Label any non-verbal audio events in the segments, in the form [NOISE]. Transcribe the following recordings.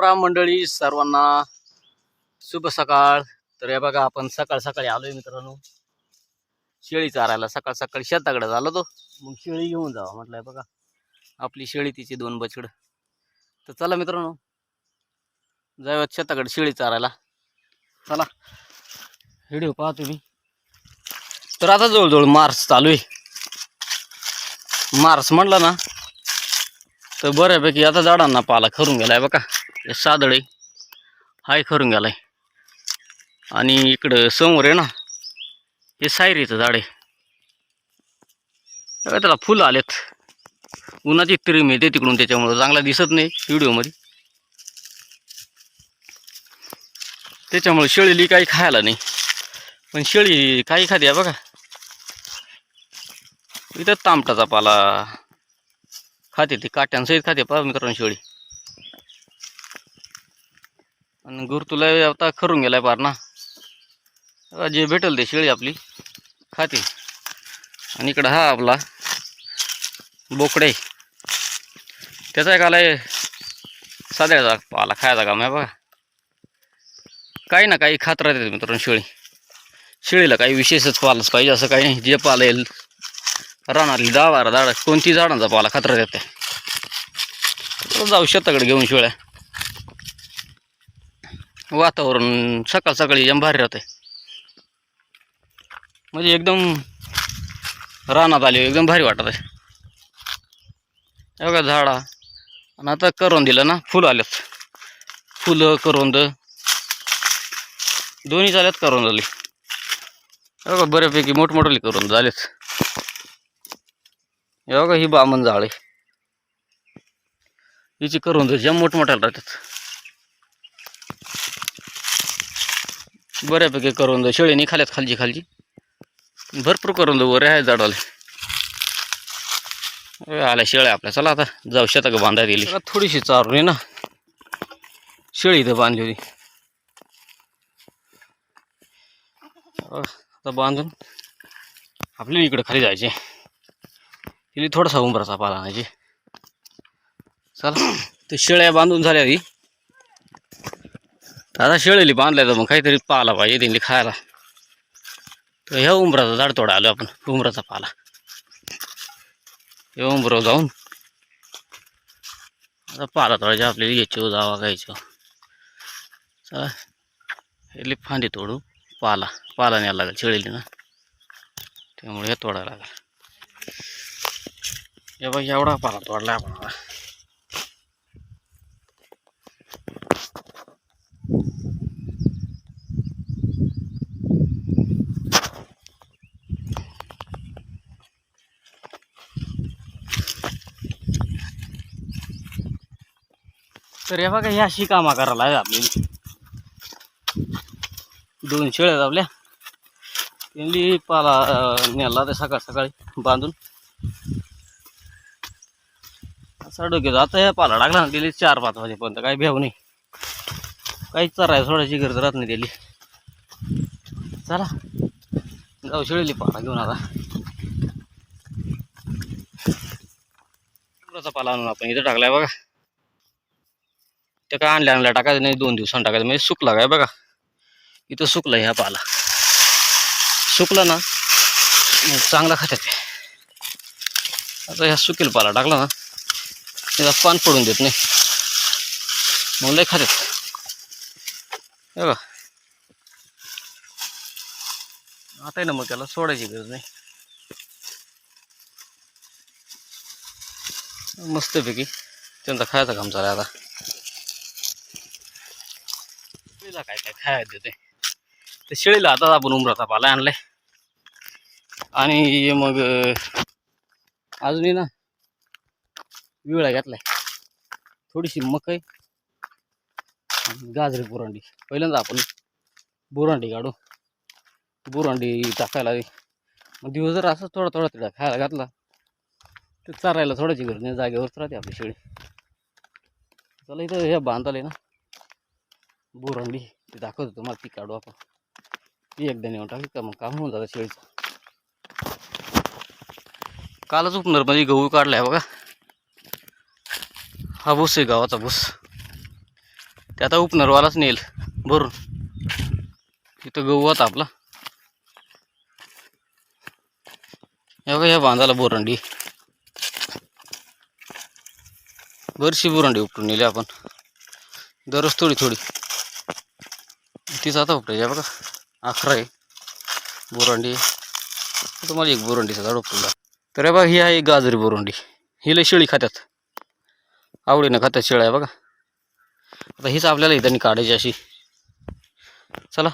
राम मंडळी सर्वांना शुभ सकाळ. तर हे बघा आपण सकाळ सकाळी आलोय मित्रांनो. शेळी चारायला सकाळ सकाळी शेताकडे झालो तो. मग शेळी घेऊन जावा म्हटलंय बघा. आपली शेळी तिची दोन बछड. तर चला मित्रांनो. जाऊयात शेताकडे शेळी चारायला. चला. व्हिडिओ पहा तुम्ही. तर आता जवळजवळ मार्च चालू आहे. मार्च म्हटलं ना तर बऱ्यापैकी आता झाडांना पाला खरून गेलाय बघा. हे सादळे हाय खरून गेलाय. आणि इकडं समोर आहे ना हे सायरीचं झाड आहे. बघा त्याला फुलं आलेत. उन्हाची तरी येते तिकडून त्याच्यामुळं चांगला दिसत नाही व्हिडिओमध्ये. त्याच्यामुळे शेळीली काही खायला नाही. पण शेळी काही खाते आहे बघा. इथं तामटाचा पाला. खाते ती काट्यांसहित खाते पहा मित्रांनो शेळी. आणि गुर तुला आता खरून गेलाय पार ना. जे भेटेल ते शेळी आपली. खाते. आणि इकडं हा आपला बोकडे त्याचा एक आलाय साध्याचा पाला खायचा काम आहे बघा. काही ना काही खात राहते मित्रांनो शेळी. शेळीला काही विशेषच पालच पाहिजे असं काही नाही. जे पालेल रानातली दहा बारा झाड कोणती झाडांचा पाला खतरा देते? जाऊ शेताकडे घेऊन शिवळ्या वातावरण सकाळ सकाळी एकदम भारी राहते म्हणजे एकदम रानात आली एकदम भारी वाटत आहे हे झाडा. आणि आता करून दिलं ना फुलं आल्यात. फुलं करवंद. दोन्ही झाल्यात करून झाली बघा बऱ्यापैकी मोठमोठाली करून झालेत. हे बघा ही बामण जाळ आहे. हिची करून दे ज्या मोठमोठ्याला राहतात. बऱ्यापैकी करून दे शेळीने खाल्यात खालची खालची. भरपूर करून दे वर आहे झाडाला. आल्या शेळ्या आपल्या. चला आता जाऊ शेताक बांधायला दिली थोडीशी चारून आहे ना. शेळी इथं बांधली होती. आता बांधून आपल्या इकडे खाली जायचे तिला थोडासा उंबराचा पाला आणायचे चला ते शेळ्या बांधून झाल्या आधी आता शेळेली बांधल्या तर मग काहीतरी पाला पाहिजे त्यांनी खायला. तर ह्या उंबराचा झाड तोडा आलो आपण उंबराचा पाला. हे उंबराव जाऊन. आता पाला तोडायचे आपल्याला घ्यायचो जावा घ्यायचो चला हे फांदी तोडू. पाला पाला न्यायला लागेल शेळेली ना. त्यामुळे हे तोडायला लागेल. हे बघ एवढा पाला तोडला आपण आता. तर हे बघा ह्या अशी कामा करायला आहे आपली दोन शेळ्या आपल्या त्यांनी पाला अं, नेला ते सकाळ सकाळी बांधून असा डोक्यात आता ह्या पाला टाकला ना दिली चार पाच वाजेपर्यंत. काही भेव नाही. काहीच चराय सोडायची गरज राहत नाही दिली चला जाऊ शिळली पाला घेऊन आता. पाला आणून आपण इथं टाकलाय बघा. ते काय आणल्या आणल्या टाकायचं नाही दोन दिवसांनी टाकायचं. म्हणजे सुकला काय बघा. इथं सुकला ह्या पाला. सुकला ना मग चांगला खात्यात आता ह्या सुकेल पाला टाकला ना त्याला पान पडून देत नाही. मग लय खात्यात. बघा. आता आहे ना मग त्याला सोडायची गरज नाही. मस्तपैकी त्यांचा खायचा काम चालू आहे आता. शेळीला काय काय खायला देते ते शेळीला आता आपण उमराचा पाला आणलाय. आणि मग अजूनही ना विळा घेतलाय. थोडीशी मकई गाजरी बुरांडी. पहिल्यांदा आपण बुरांडी काढू. बुरांडी टाकायला मग दिवस जर असंच थोडा थोडा तिला खायला घातला तर चारायला थोड्याची गरज नाही. जागेवरच राहते आपली शेळी. चला इथं हे बांधाले ना बुरांडी ते दाखवतो तुम्हाला ती काढू आपण. ती एकदा नेऊन टाकली का मग काम होऊन जातं शेळीचं. कालच उपनर म्हणजे गहू काढलाय बघा. हा भूस आहे गावाचा भूस ते आता उपनरवालाच नेल भरून. तिथं गहू होता आपला. हे बघा ह्या बांधाला बोरंडी. बरीचशी बोरंडी उपटून नेली आपण. दररोज थोडी थोडी. तीच आता उपटायची बघा. अकरा आहे. बोरंडी. तुम्हाला एक बोरंडीचा झाड उपटून तर बघा ही आहे गाजरी बोरंडी. ही लय शेळी खात्यात. आवडीनं खात्यात शेळ आहे बघा. आता हीच आपल्याला इथं काढायची अशी. चला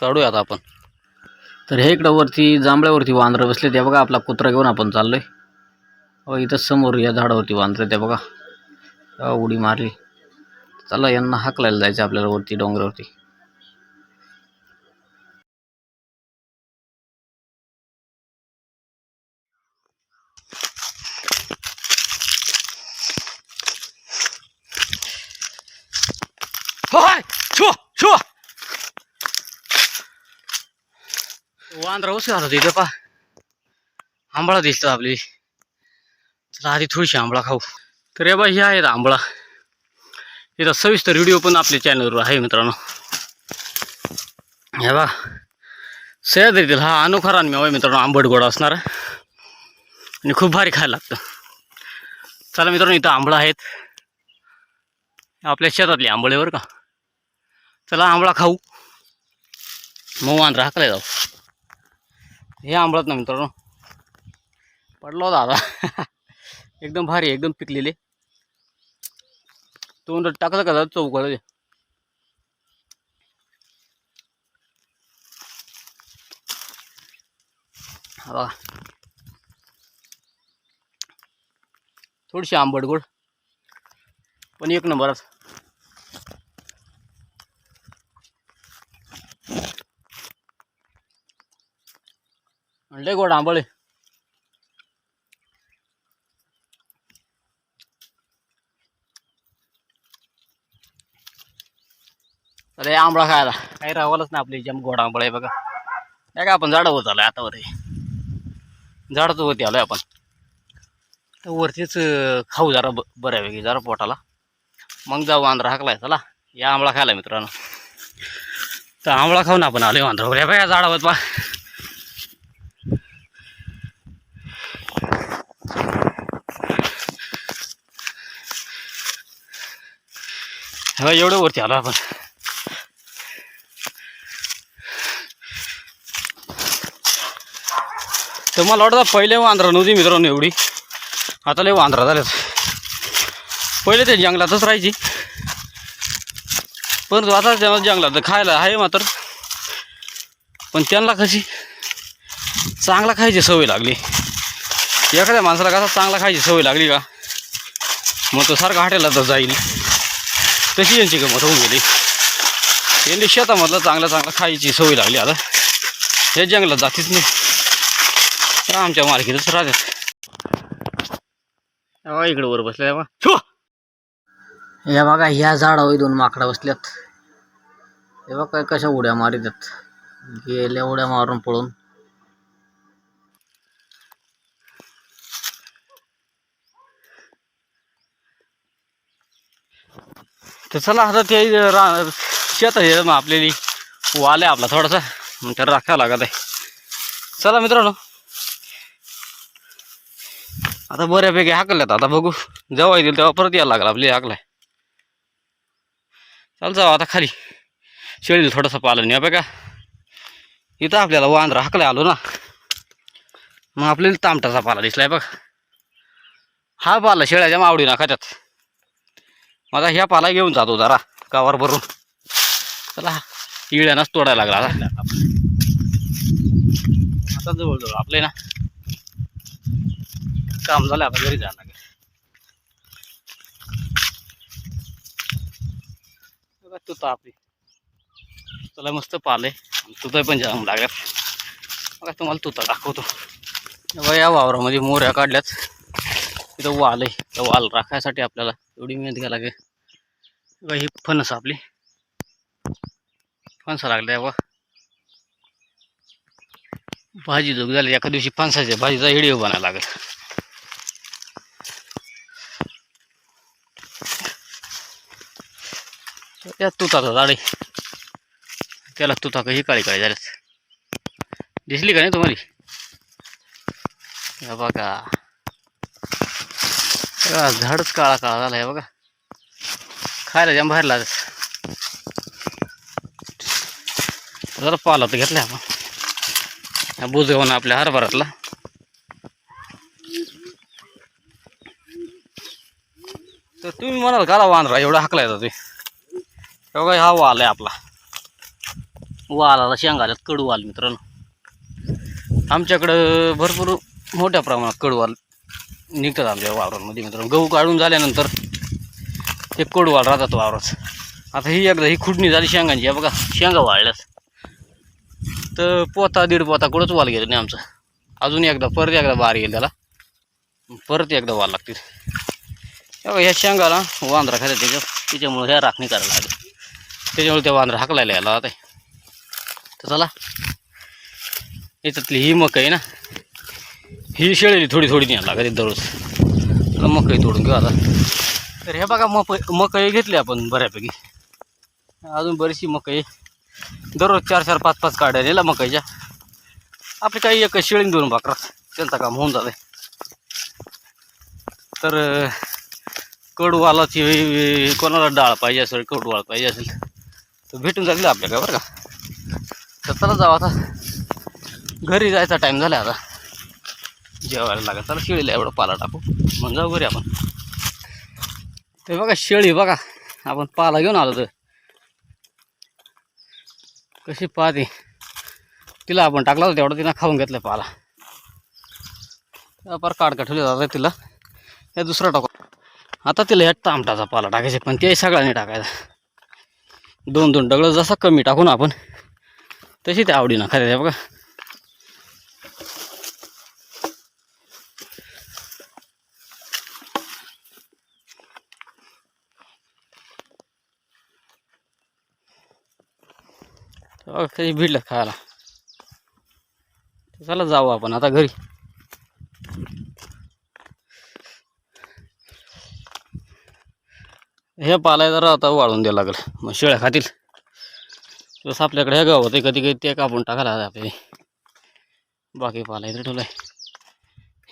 काढूया आता आपण. तर हे इकडं वरती जांभळ्यावरती वांदरं बसले ते बघा आपला कुत्रा घेऊन आपण चाललोय. अहो इथं समोर या झाडावरती वांदरं ते बघा. उडी मारली. चला यांना हाकलायला जायचं आपल्याला वरती डोंगरावरती. वांद्रा उशी आला तिथे पा आंबळा दिसतो आपली. चला आधी थोडीशी आंबळा खाऊ. तर या बा हे आहेत आंबळा. इथं सविस्तर व्हिडिओ पण आपल्या चॅनलवर आहे मित्रांनो. हे बा सह्याद्रीतील हा अनोखा रानमेवा आहे मित्रांनो आंबट गोडा असणार. आणि खूप भारी खायला लागतं. चला मित्रांनो इथं आंबळा आहेत. आपल्या शेतातली आंबळेवर का. चला आंबळा खाऊ. मऊ वांद्रा हाकलाय जाऊ. हे आंबळत ना मित्रांनो. पडलो दादा. [LAUGHS] एकदम भारी एकदम पिकलेले. तोंड टाकलं का चौकळ हा थोडीशी आंबट गोड. पण एक नंबरच. लय गोड आंबळे. अरे आंबळा खायला. काही राहावलंच ना आपली जम गोड आंबळ आहे बघा. नाही का आपण झाडं होत आलोय आता वर झाडच होती आलोय आपण. तर वरतीच खाऊ जरा ब बऱ्यापैकी जरा पोटाला. मग जाऊ आंध्रा हाकलाय. चला या आंबळा खायला मित्रांनो. तर आंबळा खाऊन आपण आलोय आंध्रावर या बघा झाडावर पा हा एवढं वरती आलो आपण. तर मला वाटतं पहिले वांद्रा नव्हती मित्रांनो एवढी. आता लय वांद्रा झाल्यात. पहिले ते जंगलातच राहायची. परंतु आता त्या जंगलात खायला आहे मात्र. पण त्यांना कशी? चांगला खायची सवय लागली. एखाद्या माणसाला कसा चांगला खायची सवय लागली का? मग तो सारखा हॉटेलला जाईल. तशी यांची गमत होऊन गेली? यांनी शेतामधलं चांगलं चांगलं खायची सवय लागली आता. हे जंगलात जातीच नाही. तर आमच्या मार्केटच राहतात. तेव्हा इकडे वर बसल्या या बघा ह्या झाडावर दोन माकडा बसल्यात. हे बघा कशा उड्या मारितात गेल्या उड्या मारून पळून. तर चला आता ते रा शेत आहे मग आपल्याली वाल आहे आपला थोडासा. मग त्याला राखावं लागत आहे. चला मित्रांनो. आता बऱ्यापैकी हाकल्यात आता बघू. जेव्हा येतील तेव्हा परत यायला लागला. आपली हाकलाय. चल जाऊ आता खाली. शेळीला थोडंसं पालन या बघा. इथं आपल्याला वांद्रा हाकलाय आलो ना. मग आपल्याला तामटाचा पाला दिसलाय बघ. हा पाला शेळ्याच्या मावडीना खात्यात. माझा ह्या पाला घेऊन जातो जरा गावावर भरून. चला इळ्यानाच तोडायला लागला आता. जवळजवळ आपले ना. काम झालं आता घरी जाणार लागेल. तुता आपली. तुला मस्त पाले. तुता पण जाम लागत मग तुम्हाला तुता दाखवतो. या वावरामध्ये मोऱ्या काढल्यात. तिथं वाल आहे त्या वाल राखायसाठी आपल्याला एवढी मेहनत घ्यायला लागेल. बघा ही फणस आपली. फणसा लागल्या बघा. भाजी जोग झाली. एका दिवशी फणसाच्या भाजीचा व्हिडिओ बनायला लागेल. त्या तुताचा झाडे त्याला तुता ही काळी काळी झाल्यात दिसली का नाही तुम्हाला? बघा. झाडच काळा काळा झाला आहे बघा. खायला जाम बाहेर लागत जरा पाला तर घेतला आपण. हा बुजवून आपल्या हरभरातला तर तुम्ही म्हणाल का वांदरा एवढा हाकला येतो ते. बघा हा वाल आहे आपला. वालाला शेंगाल्यात कडूवाल मित्रांनो. आमच्याकडं भरपूर मोठ्या प्रमाणात कडूवाल निघतात आमच्या वावरांमध्ये मित्रांनो. गहू काढून झाल्यानंतर ते वाढ राहतात वावरात. आता ही एकदा ही खुडणी झाली शेंगांची. बघा शेंगा वाळल्यात. तर पोता दीड पोता कुठंच वाल गेलं नाही आमचं. अजून एकदा परत एकदा बार येईल त्याला. परत एकदा वाल लागतील. ह्या शेंगाला वांद्रा खात्यात त्याच्यात त्याच्यामुळे ह्या राखणी करायला लागली त्याच्यामुळे त्या वांद्रा हाकलायला यायला आता. तर चला. याच्यातली ही मक आहे ना ही शेळलेली थोडी थोडी न्यायला लागते दररोज. मकई तोडून घेऊ आता. तर हे बघा मक मकई घेतली आपण बऱ्यापैकी. अजून बरीचशी मकई दररोज चार चार पाच पाच काढ्या नेला मकईच्या. आपली काही एक शेळीन दोन भाकरा. त्यांचं काम होऊन जाते तर अं, कडूवालाची कोणाला डाळ पाहिजे असेल कडूवाळ पाहिजे असेल तर भेटून जाईल आपल्याकडे बरं का. तर चला जाऊ आता. घरी जायचा टाईम झाला आता. जेवायला लागत. चला शेळीला एवढं पाला टाकू. मग जाऊ घरी आपण. ते बघा शेळी बघा. आपण पाला घेऊन आलो तर. कशी पाहते. तिला आपण टाकला होता तेवढं तिनं खाऊन घेतलं पाला. पर काढ ठेवले जातात तिला. हे दुसरा टाकू. आता तिला ह्या तामटाचा पाला टाकायचा पण ते सगळ्यांनी टाकायचा. दोन दोन डगळं जसा कमी टाकू ना आपण तशी त्या आवडीनं खायला बघा. बघा कधी भिडलं खायला? चला जाऊ आपण आता घरी. हे पालाय जरा आता वाळून द्यावं लागलं मग शेळ्या खातील. जसं आपल्याकडे हे गावात आहे कधी कधी ते कापून टाकायला आपले बाकी पाला इथे ठेवलाय.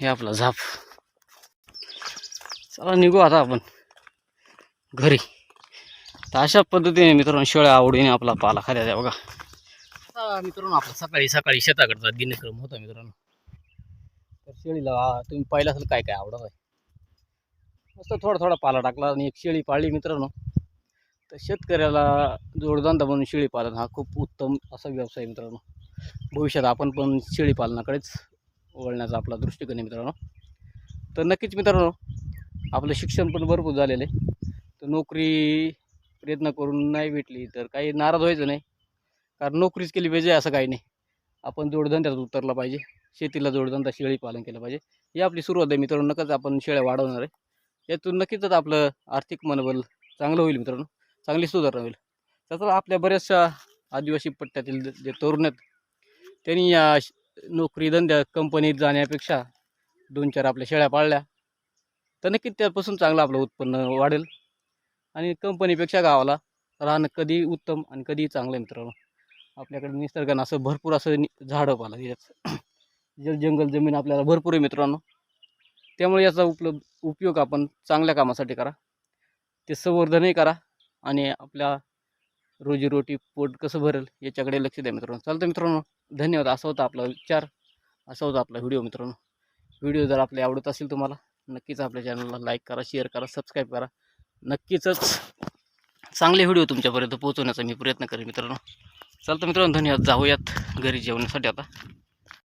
हे आपला झाप. चला निघू आता आपण. घरी. तर अशा पद्धतीने मित्रांनो शेळ्या आवडीने आपला पाला खाल्या द्या बघा. आता मित्रांनो आपला सकाळी सकाळी शेताकडचा दिनक्रम होता मित्रांनो. तर शेळीला तुम्ही पाहिलं असेल काय काय आवडत आहे. मस्त थोडा थोडा पाला टाकला आणि एक शेळी पाळली मित्रांनो. तर शेतकऱ्याला जोडधंदा म्हणून शेळी पालन हा खूप उत्तम असा व्यवसाय मित्रांनो. भविष्यात आपण पण शेळी पालनाकडेच वळण्याचा आपला दृष्टिकोन आहे मित्रांनो. तर नक्कीच मित्रांनो आपलं शिक्षण पण भरपूर झालेलं आहे. तर नोकरी प्रयत्न करून नाही भेटली तर काही नाराज व्हायचं नाही. कारण नोकरीच केली पाहिजे असं काही नाही. आपण जोडधंद्यात उतरला पाहिजे. शेतीला जोडधंदा शेळी पालन केलं पाहिजे. ही आपली सुरुवात आहे मित्रांनो. नक्कीच आपण शेळ्या वाढवणार आहे. यातून नक्कीच आपलं आर्थिक मनोबल चांगलं होईल मित्रांनो. चांगली सुधारणा होईल. त्याचा आपल्या बऱ्याचशा आदिवासी पट्ट्यातील जे- तरुण आहेत त्यांनी या श- नोकरी धंद्या कंपनीत जाण्यापेक्षा दोन चार आपल्या शेळ्या पाळल्या. तर नक्कीच त्यापासून चांगलं आपलं उत्पन्न वाढेल. आणि कंपनीपेक्षा गावाला राहणं कधी उत्तम आणि कधी चांगलं मित्रांनो. आपल्याकडे निसर्गानं असं भरपूर असं नि- झाडं पाला याचं जल जंगल जमीन आपल्याला भरपूर आहे मित्रांनो. त्यामुळे याचा उपलब्ध उपयोग आपण चांगल्या कामासाठी करा. ते संवर्धनही करा आणि आपल्या रोजीरोटी पोट कसं भरेल याच्याकडे लक्ष द्या मित्रांनो. चालतं मित्रांनो. धन्यवाद. असा होता आपला विचार. असा होता आपला व्हिडिओ मित्रांनो. व्हिडिओ जर आपले आवडत असेल तुम्हाला नक्कीच आपल्या चॅनलला लाईक करा शेअर करा सबस्क्राईब करा. नक्कीच चांगले व्हिडिओ तुमच्यापर्यंत पोहोचवण्याचा मी प्रयत्न करेन मित्रांनो. चालतं मित्रांनो धन्यवाद. जाऊयात घरी जेवण्यासाठी आता.